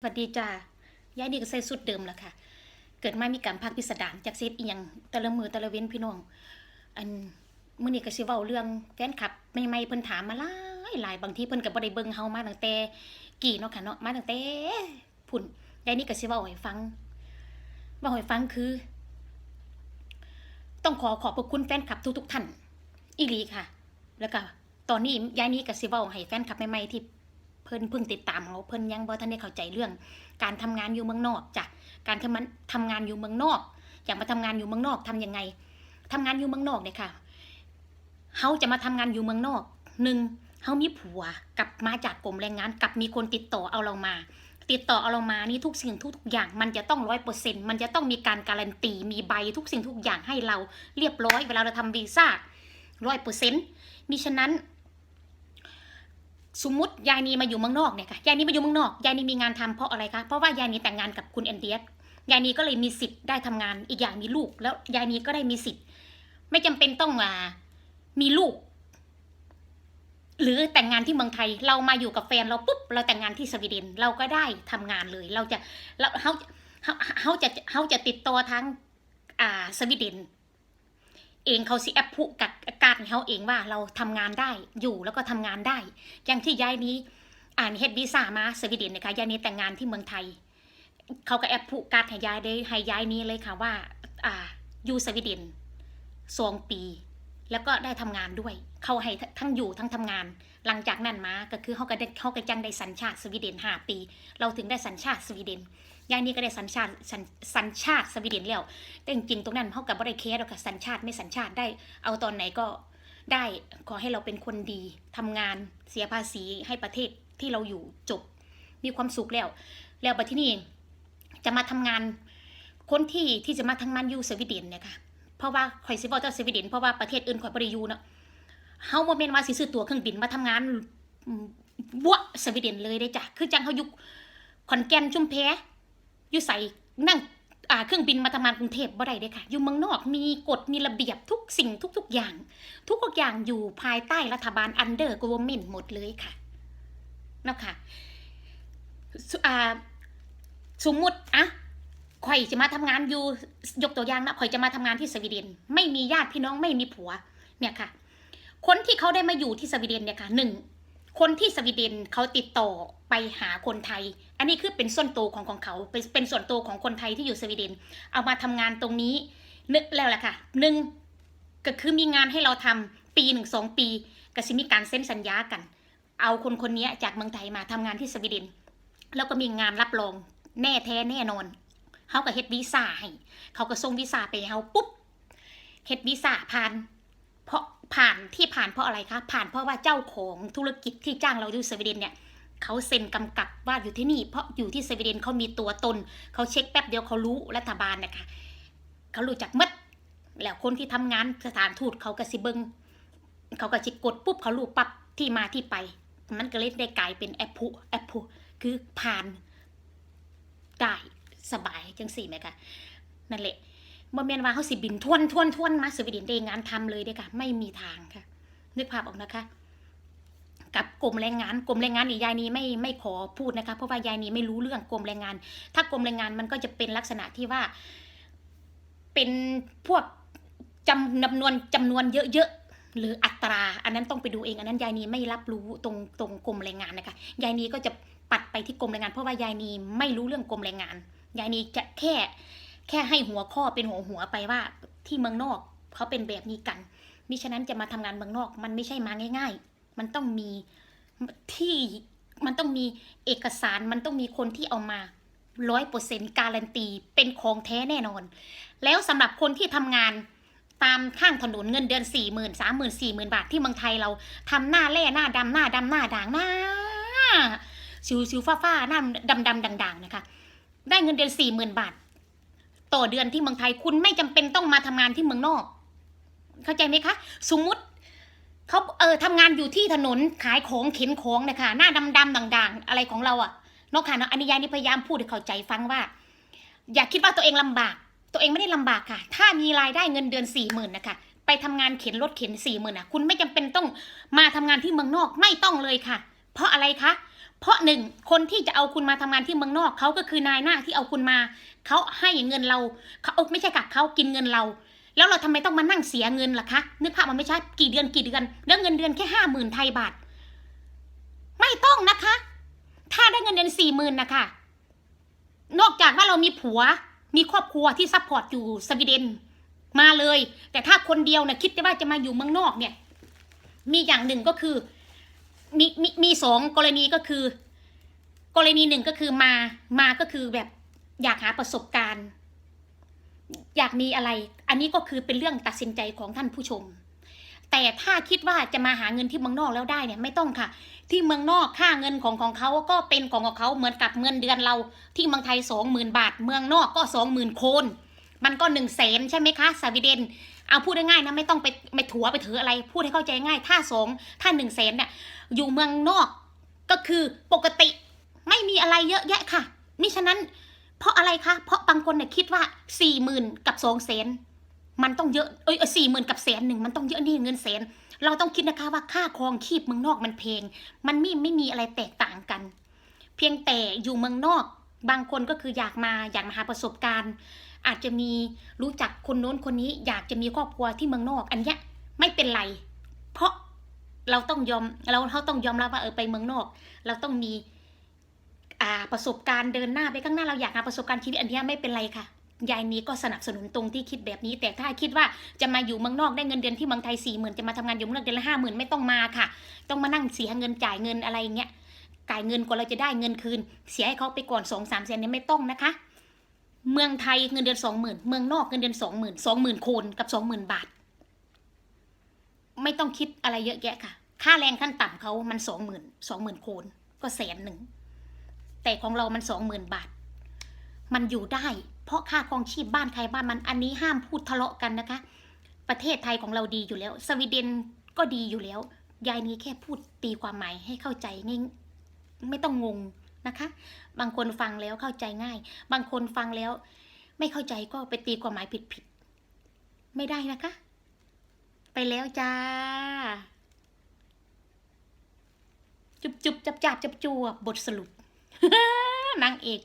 สวัสดีจ้ายายนี่ก็ใส่สุดเดิมแหละค่ะ เกิดมามีการพักพิสดารจากเซตอีหยังต่ละมือต่ละเว้นพี่น้อง อันมื้อนี้ก็สิเว้าเรื่องแฟนคลับใหม่ๆเพิ่นถามมาหลายหลายบางทีเพิ่นก็บ่ได้เบิ่งเฮามาตั้งแต่กี่เนาะค่ะเนาะมาตั้งแต่พุ่นยายนี่ก็สิเว้าให้ฟังเว้าให้ฟังคือ ต้องขอขอบพระคุณแฟนคลับทุกๆท่านอีหลีค่ะ แล้วก็ตอนนี้ยายนี่ก็สิเว้าให้แฟนคลับใหม่ๆที่ เพิ่นเพิ่งติดตามเขาเพิ่นยังบ่ทันได้เข้าใจเรื่อง การทำงานอยู่เมืองนอกจ้ะการทำมันทำงานอยู่เมืองนอกอยากมาทำงานอยู่เมืองนอกทำยังไงทำงานอยู่เมืองนอกเนี่ยค่ะเฮาจะมาทำงานอยู่เมืองนอกหนึ่งเฮามีผัวกลับมาจากกรมแรงงานกับมีคนติดต่อเอาเรามา ติดต่อเอาเรามานี่ทุกสิ่งทุกทุกอย่างมันจะต้องร้อยเปอร์เซ็นต์มันจะต้องมีการการันตีมีใบทุกสิ่งทุกอย่างให้เราเรียบร้อยเวลาเราทำวีซ่าร้อยเปอร์เซ็นต์มิฉะนั้น สมมติยายนีมาอยู่เมืองนอกเนี่ยค่ะยายนีมาอยู่เมืองนอกยายนีมีงานทำเพราะอะไรคะเพราะว่ายายนีแต่งงานกับคุณแอนเดียสยายนีก็เลยมีสิทธิ์ได้ทำงานอีกอย่างมีลูก แล้วยายนีก็ได้มีสิทธิ์ ไม่จำเป็นต้องอ่ามีลูก หรือแต่งงานที่เมืองไทย เรามาอยู่กับแฟนเราปุ๊บเราแต่งงานที่สวีเดนเราก็ได้ทำงานเลย เราจะเราเขาเขาเขาจะเขาจะติดต่อทั้งอ่าสวีเดน เองเขาสิแอปพุกับการของเขาเองว่าเราทำงานได้อยู่แล้วก็ทำงานได้ อย่างที่ยายนี้อ่านเฮ็ดวีซ่ามาสวีเดนนะคะยายนี้แต่งงานที่เมืองไทย เขาก็แอปผูกการดให้ยายได้ให้ยายนี้เลยค่ะว่าอ่าอยู่สวีเดนสองปี แล้วก็ได้ทำงานด้วย เขาให้ทั้งอยู่ทั้งทำงาน หลังจากนั้นมาก็คือเขาก็ได้เขาก็จังได้สัญชาติสวีเดนห้าปี เราถึงได้สัญชาติสวีเดน ยายนี้ก็ได้สัญชาติสัญชาติสวีเดนแล้ว แต่จริงๆตรงนั้นเขากับบ่ได้เคสหรอกค่ะสัญชาติไม่สัญชาติได้ เอาตอนไหนก็ได้ขอให้เราเป็นคนดีทำงานเสียภาษีให้ประเทศที่เราอยู่จบ มีความสุขแล้ว แล้วบัดที่นี่จะมาทำงาน คนที่ที่จะมาทำงานอยู่สวีเดนเนี่ยค่ะเพราะว่าขอยสิบอเจ้าสวีเดนเพราะว่าประเทศอื่นขอยบ่ได้อยู่เนาะเฮาบ่แม่นว่าสิซื้อตั๋วเครื่องบินมาทำงานอืมบัวสวีเดนเลยได้จ้ะคือจังเฮายู่ขอนแก่นชุมแพ อยู่ใส่นั่งเครื่องบินมาทำงานกรุงเทพบ่ได้เด้ค่ะ อยู่เมืองนอกมีกฎมีระเบียบทุกสิ่งทุก ๆอย่าง ทุกๆอย่างอยู่ภายใต้รัฐบาลอันเดอร์กวมินหมดเลยค่ะเนาะค่ะสสมมุติอะข่อยจะมาทำงานอยู่ยกตัวอย่างนะข่อยจะมาทำงานที่สวีเดน ไม่มีญาติพี่น้องไม่มีผัว เนี่ยค่ะ คนที่เขาได้มาอยู่ที่สวีเดนเนี่ยค่ะหนึ่ง คนที่สวีเดนเขาติดต่อไปหาคนไทย อันนี้คือเป็นส่วนตัวของของเขา เป็นเป็นส่วนตัวของคนไทยที่อยู่สวีเดน เอามาทำงานตรงนี้นึกแล้วแหละค่ะหนึ่งก็คือมีงานให้เราทำปีหนึ่งสองปีก็สิมีการเซ็นสัญญากัน เอาคนคนนี้จากเมืองไทยมาทำงานที่สวีเดน แล้วก็มีงานรับรองแน่แท้แน่นอนเขาก็เฮ็ดวีซ่าให้เขาก็ส่งวีซ่าไปเขาปุ๊บเฮ็ดวีซ่าผ่าน เพราะ ผ่านที่ผ่านเพราะอะไรคะ ผ่านเพราะว่าเจ้าของธุรกิจที่จ้างเราอยู่สวีเดนเนี่ยเขาเซ็นกำกับว่าอยู่ที่นี่ เพราะอยู่ที่สวีเดนเขามีตัวตนเขาเช็คแป๊บเดียวเขารู้รัฐบาลนะคะเขารู้จักหมดแล้วคนที่ทำงานสถานทูตเขาก็สิเบิงเขาก็จิกดปุ๊บเขารู้ปั๊บที่มาที่ไป มันก็เลยได้กลายเป็นแอปพูแอปพูคือผ่านได้สบายจังสี่ไหมคะนั่นแหละ บ่แม่นว่าเขาสิบินทวนทวนทวนมาสวีเดนได้งานทำเลยเด้อค่ะ ไม่มีทางค่ะ นึกภาพออกนะคะ กับกรมแรงงานกรมแรงงานนี่ยายนี้ไม่ไม่ขอพูดนะคะ เพราะว่ายายนี้ไม่รู้เรื่องกรมแรงงาน ถ้ากรมแรงงานมันก็จะเป็นลักษณะที่ว่า เป็นพวกจำจำนวนจำนวนเยอะๆหรืออัตรา อันนั้นต้องไปดูเอง อันนั้นยายนี้ไม่รับรู้ตรงตรงกรมแรงงานนะคะ ยายนี้ก็จะปัดไปที่กรมแรงงาน เพราะว่ายายนี้ไม่รู้เรื่องกรมแรงงาน ยายนี้จะแค่ แค่ให้หัวข้อเป็นหัวหัวไปว่าที่เมืองนอกเขาเป็นแบบนี้กันมิฉะนั้นจะมาทำงานเมืองนอก มันไม่ใช่มาง่าย ๆ มันต้องมีที่มันต้องมีเอกสารมันต้องมีคนที่เอามาร้อยเปอร์เซ็นต์การันตีเป็นของแท้แน่นอน แล้วสำหรับคนที่ทำงานตามข้างถนนเงินเดือนสี่หมื่นสามหมื่นสี่หมื่นบาทที่เมืองไทยเราทำหน้าแร่หน้าดำหน้าดำหน้าด่างหน้าสิวสิวฟ้าฟ้าหน้าดำดำด่างๆนะคะ ได้เงินเดือนสี่หมื่นบาท ต่อเดือนที่เมืองไทยคุณไม่จำเป็นต้องมาทำงานที่เมืองนอก เข้าใจไหมคะ สมมุติเขาเออทำงานอยู่ที่ถนนขายของเข็นของนะคะหน้าดำดำๆด่างๆ อะไรของเราอะนอกค่ะนะอันนี้ยายนี่พยายามพูดให้เข้าใจฟังว่า อย่าคิดว่าตัวเองลำบาก ตัวเองไม่ได้ลำบากค่ะ ถ้ามีรายได้เงินเดือนสี่หมื่นนะคะไปทำงานเข็นรถเข็นสี่หมื่นอะ คุณไม่จำเป็นต้องมาทำงานที่เมืองนอกไม่ต้องเลยค่ะ เพราะอะไรคะ เพราะหนึ่งคนที่จะเอาคุณมาทำงานที่เมืองนอกเขาก็คือนายหน้าที่เอาคุณมาเขาให้เงินเราเขาอาไม่ใช่กักเขากินเงินเรา แล้วเราทำไมต้องมานั่งเสียเงินล่ะคะนึกภาพมันไม่ใช่กี่เดือนกี่เดือน แล้วเงินเดือนแค่ห้าหมื่นไทยบาท ไม่ต้องนะคะ ถ้าได้เงินเดือนสี่หมื่นนะคะนอกจากว่าเรามีผัวมีครอบครัวที่ซัพพอร์ตอยู่สวีเดนมาเลย แต่ถ้าคนเดียวนะคิดว่าจะมาอยู่เมืองนอกเนี่ย มีอย่างหนึ่งก็คือ มีมีมีสองกรณีก็คือ กรณีหนึ่งก็คือมามาก็คือแบบอยากหาประสบการณ์ อยากมีอะไร อันนี้ก็คือเป็นเรื่องตัดสินใจของท่านผู้ชม แต่ถ้าคิดว่าจะมาหาเงินที่เมืองนอกแล้วได้เนี่ยไม่ต้องค่ะ ที่เมืองนอกค่าเงินของของเขาก็เป็นของของเขาเหมือนกับเงินเดือนเราที่เมืองไทยสองหมื่นบาท เมืองนอกก็สองหมื่นโคน มันก็หนึ่งแสนใช่ไหมคะสวีเดน เอาพูดง่ายๆนะไม่ต้องไปไปถัวไปถืออะไร พูดให้เข้าใจง่าย ถ้าสองถ้าหนึ่งแสนเนี่ยอยู่เมืองนอกก็คือปกติไม่มีอะไรเยอะแยะค่ะมิฉะนั้นเพราะอะไรคะ เพราะบางคนเนี่ยคิดว่าสี่หมื่นกับสองแสนมันต้องเยอะเอ้ยสี่หมื่นกับแสนหนึ่งมันต้องเยอะนี่เงินแสน เราต้องคิดนะคะว่าค่าครองชีพเมืองนอกมันแพงมันไม่ไม่มีอะไรแตกต่างกัน เพียงแต่อยู่เมืองนอก บางคนก็คืออยากมาอยากมาหาประสบการณ์ อาจจะมีรู้จักคนโน้นคนนี้ อยากจะมีครอบครัวที่เมืองนอก อันเนี้ยไม่เป็นไร เพราะเราต้องยอมเราเขาต้องยอมรับว่าเออไปเมืองนอก เราต้องมีอ่าประสบการณ์เดินหน้าไปข้างหน้าเราอยากหาประสบการณ์ชีวิตอันเนี้ยไม่เป็นไรค่ะยายนี้ก็สนับสนุนตรงที่คิดแบบนี้ แต่ถ้าคิดว่าจะมาอยู่เมืองนอกได้เงินเดือนที่เมืองไทยสี่หมื่นจะมาทำงานอยู่เมืองนอกเดือนละห้าหมื่นไม่ต้องมาค่ะ ต้องมานั่งเสียเงินจ่ายเงินอะไรอย่างเงี้ยจ่ายเงินกว่าเราจะได้เงินคืน เสียให้เขาไปก่อนสองสามแสนเนี่ยไม่ต้องนะคะ เมืองไทยเงินเดือนสองหมื่นเมืองนอกเงินเดือนสองหมื่นสองหมื่นโคนกับสองหมื่นบาท ไม่ต้องคิดอะไรเยอะแยะค่ะ ค่าแรงขั้นต่ำเขามันสองหมื่นสองหมื่นโคนก็แสนหนึ่งแต่ของเรามันสองหมื่นบาท มันอยู่ได้ เพราะค่าครองชีพบ้านใครบ้านมันอันนี้ห้ามพูดทะเลาะกันนะคะ ประเทศไทยของเราดีอยู่แล้ว สวีเดนก็ดีอยู่แล้ว ยายนี้แค่พูดตีความหมายให้เข้าใจง่ายไม่ต้องงง นะคะ บางคนฟังแล้วเข้าใจง่าย บางคนฟังแล้ว ไม่เข้าใจก็ไปตีความหมายผิดๆไม่ได้นะคะ ไปแล้วจ้า จุบจุบจับจับจับจวบบทสรุปนางเอก